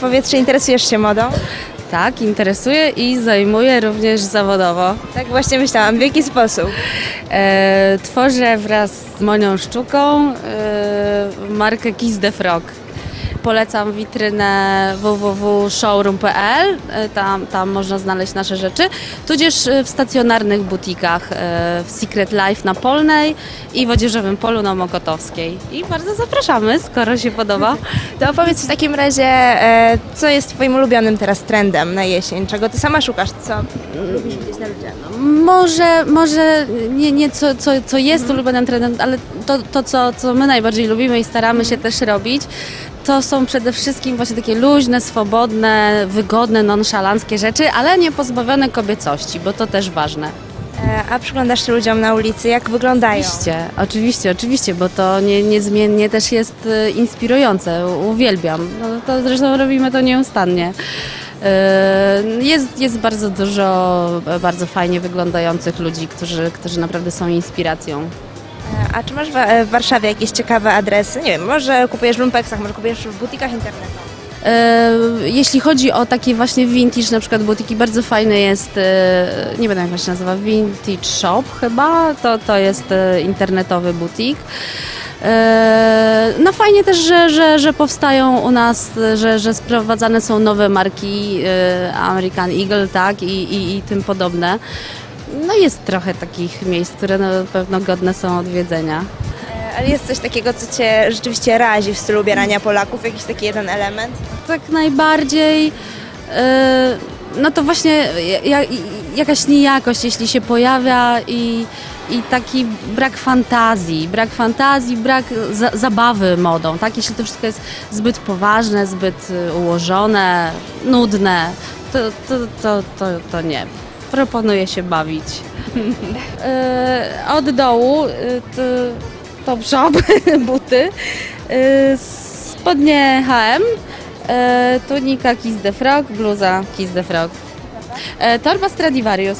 Powiedz, czy interesujesz się modą? Tak, interesuję i zajmuję również zawodowo. Tak właśnie myślałam. W jaki sposób? E, tworzę wraz z Monią Szczuką e, markę Kiss the Frog. Polecam witrynę www.showroom.pl, e, tam, tam można znaleźć nasze rzeczy, tudzież e, w stacjonarnych butikach e, w Secret Life na Polnej i w Odzieżowym Polu na Mokotowskiej. I bardzo zapraszamy, skoro się podoba. To opowiedz w takim razie, co jest Twoim ulubionym teraz trendem na jesień? Czego Ty sama szukasz? Co lubisz widzieć na ludziach? Może, może nie, nie co, co, co jest ulubionym trendem, ale to, to co, co my najbardziej lubimy i staramy się też robić, to są przede wszystkim właśnie takie luźne, swobodne, wygodne, nonszalanckie rzeczy, ale nie pozbawione kobiecości, bo to też ważne. E, a przyglądasz się ludziom na ulicy, jak wyglądają? Oczywiście, oczywiście, oczywiście, bo to nie, niezmiennie też jest e, inspirujące, uwielbiam. No, to zresztą robimy to nieustannie. E, Jest, jest bardzo dużo bardzo fajnie wyglądających ludzi, którzy, którzy naprawdę są inspiracją. E, a czy masz w, e, w Warszawie jakieś ciekawe adresy? Nie wiem, może kupujesz w lumpeksach, może kupujesz w butikach internetowych? E, Jeśli chodzi o takie właśnie vintage, na przykład butiki, bardzo fajny jest, nie będę jak się nazywa, Vintage Shop chyba, to, to jest internetowy butik. No fajnie też, że, że, że powstają u nas, że, że sprowadzane są nowe marki American Eagle, tak, i, i, i tym podobne. No jest trochę takich miejsc, które na pewno godne są odwiedzenia. E, ale jest coś takiego, co Cię rzeczywiście razi w stylu ubierania Polaków? Jakiś taki jeden element? tak najbardziej, e, no to właśnie ja, jakaś niejakość, jeśli się pojawia i, i taki brak fantazji, brak fantazji, brak za, zabawy modą, tak? Jeśli to wszystko jest zbyt poważne, zbyt e, ułożone, nudne, to, to, to, to, to nie. Proponuję się bawić. E, Od dołu e, to shop, buty, e, spodnie H&M, tunika Kiss the Frog, bluza Kiss the Frog, torba Stradivarius.